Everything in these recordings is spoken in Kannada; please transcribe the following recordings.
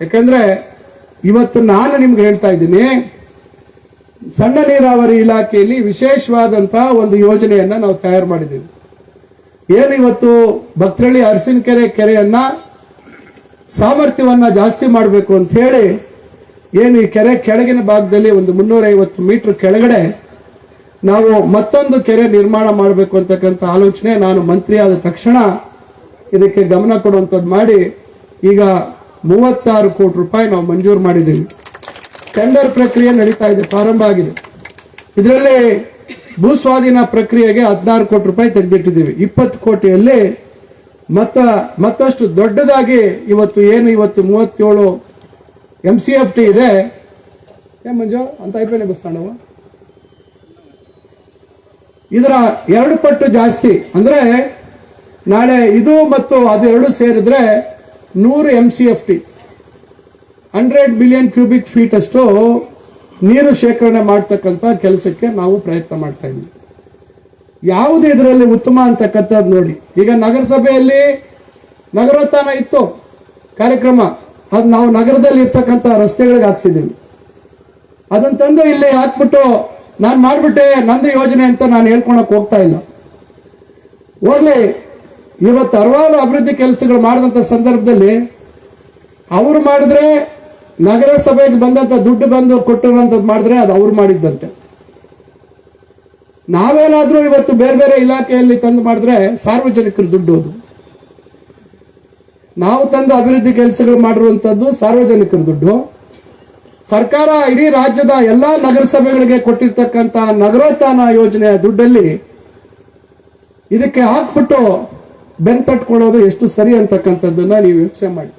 ಯಾಕಂದ್ರೆ ಇವತ್ತು ನಾನು ನಿಮ್ಗೆ ಹೇಳ್ತಾ ಇದ್ದೀನಿ, ಸಣ್ಣ ನೀರಾವರಿ ಇಲಾಖೆಯಲ್ಲಿ ವಿಶೇಷವಾದಂತಹ ಒಂದು ಯೋಜನೆಯನ್ನ ನಾವು ತಯಾರು ಮಾಡಿದ್ದೀವಿ. ಏನು ಇವತ್ತು ಭಕ್ತರಳ್ಳಿ ಅರಸಿನಕೆರೆ ಕೆರೆಯನ್ನ ಸಾಮರ್ಥ್ಯವನ್ನ ಜಾಸ್ತಿ ಮಾಡಬೇಕು ಅಂತ ಹೇಳಿ, ಏನು ಈ ಕೆರೆ ಕೆಳಗಿನ ಭಾಗದಲ್ಲಿ ಒಂದು ಮುನ್ನೂರ ಐವತ್ತು ಮೀಟರ್ ಕೆಳಗಡೆ ನಾವು ಮತ್ತೊಂದು ಕೆರೆ ನಿರ್ಮಾಣ ಮಾಡಬೇಕು ಅಂತಕ್ಕಂಥ ಆಲೋಚನೆ ನಾನು ಮಂತ್ರಿ ಆದ ತಕ್ಷಣ ಇದಕ್ಕೆ ಗಮನ ಕೊಡುವಂಥದ್ದು ಮಾಡಿ, ಈಗ ಮೂವತ್ತಾರು ಕೋಟಿ ರೂಪಾಯಿ ನಾವು ಮಂಜೂರು ಮಾಡಿದ್ದೀವಿ. ಟೆಂಡರ್ ಪ್ರಕ್ರಿಯೆ ನಡೀತಾ ಇದೆ, ಪ್ರಾರಂಭ ಆಗಿದೆ. ಇದರಲ್ಲಿ ಭೂಸ್ವಾಧೀನ ಪ್ರಕ್ರಿಯೆಗೆ ಹದಿನಾರು ಕೋಟಿ ರೂಪಾಯಿ ತೆಗೆದಿಟ್ಟಿದ್ದೀವಿ. ಇಪ್ಪತ್ತು ಕೋಟಿಯಲ್ಲಿ ಮತ್ತ, ಮತ್ತಷ್ಟು ದೊಡ್ಡದಾಗಿ ಇವತ್ತು ಏನು, ಇವತ್ತು ಮೂವತ್ತೇಳು ಎಂ ಸಿ ಎಫ್ ಟಿ ಇದೆ. ಏ ಮಂಜು, ಅಂತ ಐಪಿಎಲ್ ಬಸ್ತಾಣವ ಇದರ ಎರಡು ಪಟ್ಟು ಜಾಸ್ತಿ. ಅಂದ್ರೆ ನಾಳೆ ಇದು ಮತ್ತು ಅದೆರಡು ಸೇರಿದ್ರೆ ನೂರು M C F T hundred million cubic feet ಅಷ್ಟು ನೀರು ಶೇಖರಣೆ ಮಾಡ್ತಕ್ಕಂಥ ಕೆಲಸಕ್ಕೆ ನಾವು ಪ್ರಯತ್ನ ಮಾಡ್ತಾ ಇದ್ದೀವಿ ಯಾವುದು ಇದರಲ್ಲಿ ಉತ್ತಮ ಅಂತಕ್ಕಂಥದ್ದು ನೋಡಿ. ಈಗ ನಗರಸಭೆಯಲ್ಲಿ ನಗರೋತ್ಥಾನ ಇತ್ತು. ಕಾರ್ಯಕ್ರಮ. ಅದು ನಾವು ನಗರದಲ್ಲಿ ಇರ್ತಕ್ಕಂಥ ರಸ್ತೆಗಳಿಗೆ ಹಾಕ್ಸಿದ್ದೀವಿ. ಅದನ್ನ ತಂದು ಇಲ್ಲಿ ಹಾಕ್ಬಿಟ್ಟು ನಾನು ಮಾಡಿಬಿಟ್ಟೆ, ನಂದು ಯೋಜನೆ ಅಂತ ನಾನು ಹೇಳ್ಕೊಳಕ್ ಹೋಗ್ತಾ ಇಲ್ಲ. ಹೋಗ್ಲಿ ಇವತ್ತು ಹಲವಾರು ಅಭಿವೃದ್ಧಿ ಕೆಲಸಗಳು ಮಾಡಿದಂತ ಸಂದರ್ಭದಲ್ಲಿ ಅವ್ರು ಮಾಡಿದ್ರೆ ನಗರಸಭೆಗೆ ಬಂದಂತ ದುಡ್ಡು ಬಂದು ಕೊಟ್ಟಿರುವಂತದ್ದು ಮಾಡಿದ್ರೆ ಅದು ಅವ್ರು ಮಾಡಿದ್ದಂತೆ. ನಾವೇನಾದ್ರೂ ಇವತ್ತು ಬೇರೆ ಬೇರೆ ಇಲಾಖೆಯಲ್ಲಿ ತಂದು ಮಾಡಿದ್ರೆ ಸಾರ್ವಜನಿಕರ ದುಡ್ಡು ಅದು ನಾವು ತಂದು ಅಭಿವೃದ್ಧಿ ಕೆಲಸಗಳು ಮಾಡಿರುವಂತದ್ದು ಸಾರ್ವಜನಿಕರ ದುಡ್ಡು. ಸರ್ಕಾರ ಇಡೀ ರಾಜ್ಯದ ಎಲ್ಲಾ ನಗರಸಭೆಗಳಿಗೆ ಕೊಟ್ಟಿರ್ತಕ್ಕಂಥ ನಗರೋತ್ಥಾನ ಯೋಜನೆಯ ದುಡ್ಡಲ್ಲಿ ಇದಕ್ಕೆ ಹಾಕ್ಬಿಟ್ಟು ಬೆನ್ ತಟ್ಕೊಳ್ಳೋದು ಎಷ್ಟು ಸರಿ ಅಂತಕ್ಕಂಥದ್ದನ್ನ ನೀವು ಯೋಚನೆ ಮಾಡಿ.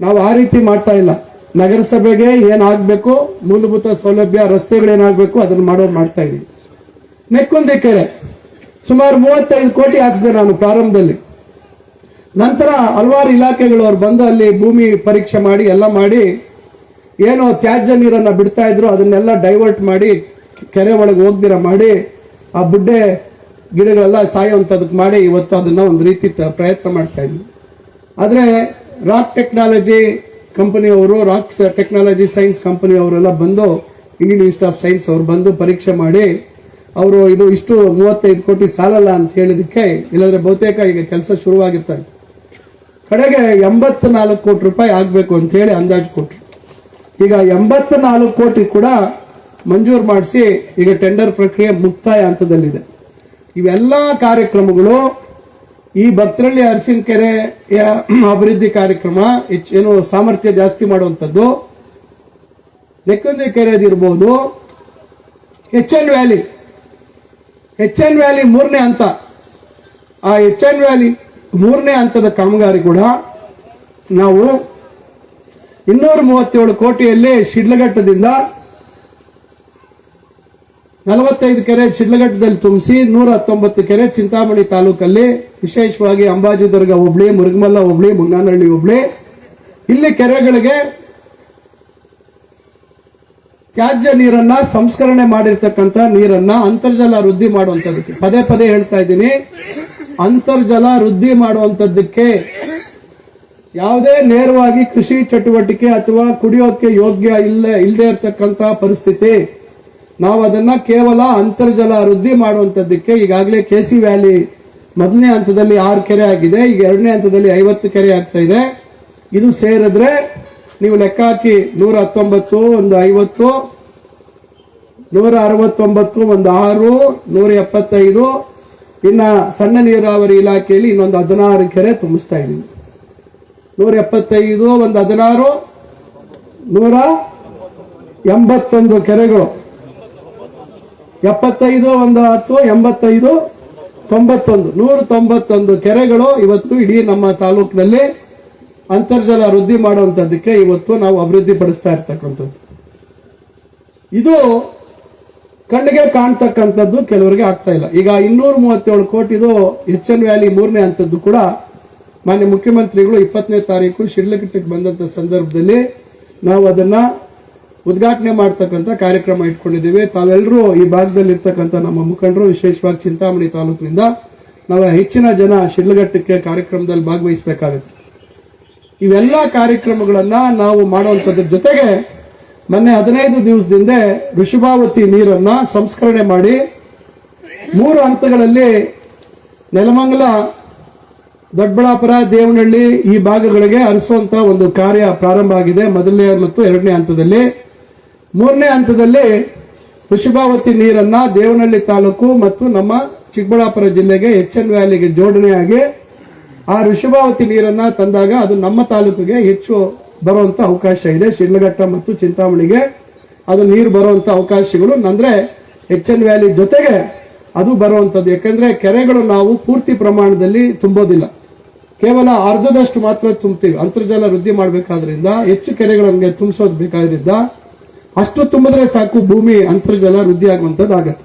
ನಾವು ಆ ರೀತಿ ಮಾಡ್ತಾ ಇಲ್ಲ. ನಗರಸಭೆಗೆ ಏನಾಗಬೇಕು, ಮೂಲಭೂತ ಸೌಲಭ್ಯ, ರಸ್ತೆಗಳೇನಾಗಬೇಕು, ಅದನ್ನು ಮಾಡೋರು ಮಾಡ್ತಾ ಇದೀವಿ. ನೆಕ್ಕೊಂದೆ ಕೆರೆ. ಸುಮಾರು ಮೂವತ್ತೈದು ಕೋಟಿ ಹಾಕಿಸಿದೆ ನಾನು ಪ್ರಾರಂಭದಲ್ಲಿ. ನಂತರ ಹಲವಾರು ಇಲಾಖೆಗಳು ಅವ್ರು ಬಂದು ಅಲ್ಲಿ ಭೂಮಿ ಪರೀಕ್ಷೆ ಮಾಡಿ, ಎಲ್ಲ ಮಾಡಿ, ಏನೋ ತ್ಯಾಜ್ಯ ನೀರನ್ನು ಬಿಡ್ತಾ ಇದ್ರು, ಅದನ್ನೆಲ್ಲ ಡೈವರ್ಟ್ ಮಾಡಿ, ಕೆರೆ ಒಳಗೆ ಹೋಗ್ದಿರ ಮಾಡಿ, ಆ ಬುಡ್ಡೆ ಗಿಡಗಳೆಲ್ಲ ಸಾಯುವಂಥದಕ್ಕೆ ಮಾಡಿ ಇವತ್ತು ಅದನ್ನ ಒಂದು ರೀತಿ ಪ್ರಯತ್ನ ಮಾಡ್ತಾ ಇದ್ವಿ. ಆದರೆ ರಾಕ್ ಟೆಕ್ನಾಲಜಿ ಕಂಪನಿಯವರು, ರಾಕ್ ಟೆಕ್ನಾಲಜಿ ಸೈನ್ಸ್ ಕಂಪನಿಯವರೆಲ್ಲ ಬಂದು, ಇಂಡಿಯನ್ ಇನ್ಸ್ಟಿಟ್ಯೂಟ್ ಆಫ್ ಸೈನ್ಸ್ ಅವರು ಬಂದು ಪರೀಕ್ಷೆ ಮಾಡಿ, ಅವರು ಇದು ಇಷ್ಟು ಮೂವತ್ತೈದು ಕೋಟಿ ಸಾಲಲ್ಲ ಅಂತ ಹೇಳಿದಕ್ಕೆ, ಇಲ್ಲಾಂದ್ರೆ ಬಹುತೇಕ ಈಗ ಕೆಲಸ ಶುರುವಾಗಿರ್ತಾರೆ ಕಡೆಗೆ ಎಂಬತ್ ನಾಲ್ಕು ಕೋಟಿ ರೂಪಾಯಿ ಆಗಬೇಕು ಅಂತ ಹೇಳಿ ಅಂದಾಜು ಕೊಟ್ರು. ಈಗ ಎಂಬತ್ ನಾಲ್ಕು ಕೋಟಿ ಕೂಡ ಮಂಜೂರು ಮಾಡಿಸಿ ಈಗ ಟೆಂಡರ್ ಪ್ರಕ್ರಿಯೆ ಮುಕ್ತಾಯ ಹಂತದಲ್ಲಿದೆ. ಇವೆಲ್ಲ ಕಾರ್ಯಕ್ರಮಗಳು ಈ ಭಕ್ತರಳ್ಳಿ ಅರಸಿನಕೆರೆಯ ಅಭಿವೃದ್ಧಿ ಕಾರ್ಯಕ್ರಮ ಹೆಚ್ಚೇನು ಸಾಮರ್ಥ್ಯ ಜಾಸ್ತಿ ಮಾಡುವಂಥದ್ದು. ನೆಕ್ಕುಂದಿ ಕೆರೆದಿರ್ಬೋದು H N valley H N valley ಮೂರನೇ ಹಂತ. ಆ ಎಚ್ ಎನ್ ವ್ಯಾಲಿ ಮೂರನೇ ಹಂತದ ಕಾಮಗಾರಿ ಕೂಡ ನಾವು ಇನ್ನೂರ ಮೂವತ್ತೇಳು ಕೋಟಿಯಲ್ಲಿ ಶಿಡ್ಲಘಟ್ಟದಿಂದ ನಲವತ್ತೈದು ಕೆರೆ ಶಿಡ್ಲಘಟ್ಟದಲ್ಲಿ ತುಂಬಿಸಿ ನೂರ ಹತ್ತೊಂಬತ್ತು ಕೆರೆ ಚಿಂತಾಮಣಿ ತಾಲೂಕಲ್ಲಿ, ವಿಶೇಷವಾಗಿ ಅಂಬಾಜಿದುರ್ಗ ಹುಬ್ಳಿ ಮುರುಗಮಲ್ಲ ಹುಬ್ಳಿ ಮುಂಗಾನಹಳ್ಳಿ ಹುಬ್ಳಿ. ಇಲ್ಲಿ ಕೆರೆಗಳಿಗೆ ತ್ಯಾಜ್ಯ ನೀರನ್ನ ಸಂಸ್ಕರಣೆ ಮಾಡಿರ್ತಕ್ಕಂಥ ನೀರನ್ನ ಅಂತರ್ಜಲ ವೃದ್ಧಿ ಮಾಡುವಂತದಕ್ಕೆ ಪದೇ ಪದೇ ಹೇಳ್ತಾ ಇದ್ದೀನಿ, ಅಂತರ್ಜಲ ವೃದ್ಧಿ ಮಾಡುವಂತದ್ದಕ್ಕೆ ಯಾವುದೇ ನೇರವಾಗಿ ಕೃಷಿ ಚಟುವಟಿಕೆ ಅಥವಾ ಕುಡಿಯೋಕೆ ಯೋಗ್ಯ ಇಲ್ಲ ಇಲ್ಲದೆ ಇರತಕ್ಕಂತ ಪರಿಸ್ಥಿತಿ ನಾವು ಅದನ್ನ ಕೇವಲ ಅಂತರ್ಜಲ ವೃದ್ಧಿ ಮಾಡುವಂತದ್ದಕ್ಕೆ ಈಗಾಗಲೇ ಕೆ ಸಿ ವ್ಯಾಲಿ ಮೊದಲನೇ ಹಂತದಲ್ಲಿ ಆರು ಕೆರೆ ಆಗಿದೆ, ಈಗ ಎರಡನೇ ಹಂತದಲ್ಲಿ ಐವತ್ತು ಕೆರೆ ಆಗ್ತಾ ಇದೆ. ಇದು ಸೇರಿದ್ರೆ ನೀವು ಲೆಕ್ಕ ಹಾಕಿ ನೂರ ಹತ್ತೊಂಬತ್ತು, ಒಂದು ಐವತ್ತು, ನೂರ ಅರವತ್ತೊಂಬತ್ತು, ಒಂದು ಆರು, ನೂರ ಎಪ್ಪತ್ತೈದು, ಇನ್ನ ಸಣ್ಣ ನೀರಾವರಿ ಇಲಾಖೆಯಲ್ಲಿ ಇನ್ನೊಂದು ಹದಿನಾರು ಕೆರೆ ತುಂಬಿಸ್ತಾ ಇದ್ದೀವಿ. ನೂರ ಎಪ್ಪತ್ತೈದು, ಒಂದು ಹದಿನಾರು, ನೂರ ಎಂಬತ್ತೊಂದು ಕೆರೆಗಳು. ಎಪ್ಪತ್ತೈದು, ಒಂದು ಹತ್ತು, ಎಂಬತ್ತೈದು, ತೊಂಬತ್ತೊಂದು. ನೂರ ತೊಂಬತ್ತೊಂದು ಕೆರೆಗಳು ಇವತ್ತು ಇಡೀ ನಮ್ಮ ತಾಲೂಕಿನಲ್ಲಿ ಅಂತರ್ಜಲ ವೃದ್ಧಿ ಮಾಡುವಂಥದ್ದಕ್ಕೆ ಇವತ್ತು ನಾವು ಅಭಿವೃದ್ಧಿ ಪಡಿಸ್ತಾ ಇರ್ತಕ್ಕಂಥದ್ದು. ಇದು ಕಣ್ಣಿಗೆ ಕಾಣ್ತಕ್ಕಂಥದ್ದು ಕೆಲವರಿಗೆ ಆಗ್ತಾ ಇಲ್ಲ. ಈಗ ಇನ್ನೂರ ಮೂವತ್ತೇಳು ಕೋಟಿದು ಎಚ್ ಎನ್ ವ್ಯಾಲಿ ಮೂರನೇ ಹಂತದ್ದು ಕೂಡ ಮಾನ್ಯ ಮುಖ್ಯಮಂತ್ರಿಗಳು ಇಪ್ಪತ್ತನೇ ತಾರೀಕು ಶಿಡ್ಲಘಟ್ಟಕ್ಕೆ ಬಂದಂತ ಸಂದರ್ಭದಲ್ಲಿ ನಾವು ಅದನ್ನ ಉದ್ಘಾಟನೆ ಮಾಡ್ತಕ್ಕಂಥ ಕಾರ್ಯಕ್ರಮ ಇಟ್ಕೊಂಡಿದ್ದೀವಿ. ತಾವೆಲ್ಲರೂ ಈ ಭಾಗದಲ್ಲಿ ಇರ್ತಕ್ಕಂಥ ನಮ್ಮ ಮುಖಂಡರು, ವಿಶೇಷವಾಗಿ ಚಿಂತಾಮಣಿ ತಾಲೂಕಿನಿಂದ ನಾವು ಹೆಚ್ಚಿನ ಜನ ಶಿಡ್ಲಘಟ್ಟಕ್ಕೆ ಕಾರ್ಯಕ್ರಮದಲ್ಲಿ ಭಾಗವಹಿಸಬೇಕಾಗುತ್ತೆ. ಇವೆಲ್ಲ ಕಾರ್ಯಕ್ರಮಗಳನ್ನ ನಾವು ಮಾಡುವಂಥದ್ರ ಜೊತೆಗೆ ಮೊನ್ನೆ ಹದಿನೈದು ದಿವಸದಿಂದ ಋಷಭಾವತಿ ನೀರನ್ನ ಸಂಸ್ಕರಣೆ ಮಾಡಿ ಮೂರು ಹಂತಗಳಲ್ಲಿ ನೆಲಮಂಗಲ, ದೊಡ್ಡಬಳ್ಳಾಪುರ, ದೇವನಹಳ್ಳಿ ಈ ಭಾಗಗಳಿಗೆ ಹರಿಸುವಂತ ಒಂದು ಕಾರ್ಯ ಪ್ರಾರಂಭ ಆಗಿದೆ. ಮೊದಲನೇ ಮತ್ತು ಎರಡನೇ ಹಂತದಲ್ಲಿ ಮೂರನೇ ಹಂತದಲ್ಲಿ ಋಷಭಾವತಿ ನೀರನ್ನ ದೇವನಹಳ್ಳಿ ತಾಲೂಕು ಮತ್ತು ನಮ್ಮ ಚಿಕ್ಕಬಳ್ಳಾಪುರ ಜಿಲ್ಲೆಗೆ ಎಚ್ ಎನ್ ವ್ಯಾಲಿಗೆ ಜೋಡಣೆಯಾಗಿ ಆ ಋಷಭಾವತಿ ನೀರನ್ನ ತಂದಾಗ ಅದು ನಮ್ಮ ತಾಲೂಕಿಗೆ ಹೆಚ್ಚು ಬರುವಂತ ಅವಕಾಶ ಇದೆ. ಶಿಡ್ಲಘಟ್ಟ ಮತ್ತು ಚಿಂತಾಮಣಿಗೆ ಅದು ನೀರು ಬರುವಂತ ಅವಕಾಶಗಳು. ಅಂದ್ರೆ ಎಚ್ ಎನ್ ವ್ಯಾಲಿ ಜೊತೆಗೆ ಅದು ಬರುವಂತದ್ದು. ಯಾಕಂದ್ರೆ ಕೆರೆಗಳು ನಾವು ಪೂರ್ತಿ ಪ್ರಮಾಣದಲ್ಲಿ ತುಂಬೋದಿಲ್ಲ. ಕೇವಲ ಅರ್ಧದಷ್ಟು ಮಾತ್ರ ತುಂಬ್ತೀವಿ. ಅಂತರ್ಜಲ ವೃದ್ಧಿ ಮಾಡಬೇಕಾದ್ರಿಂದ ಹೆಚ್ಚು ಕೆರೆಗಳನ್ನು ತುಂಬಿಸೋದು ಬೇಕಾದ್ರಿಂದ ಅಷ್ಟು ತುಂಬಿದ್ರೆ ಸಾಕು ಭೂಮಿ ಅಂತರ್ಜಲ ವೃದ್ಧಿ ಆಗುವಂತದ್ದು ಆಗತ್ತೆ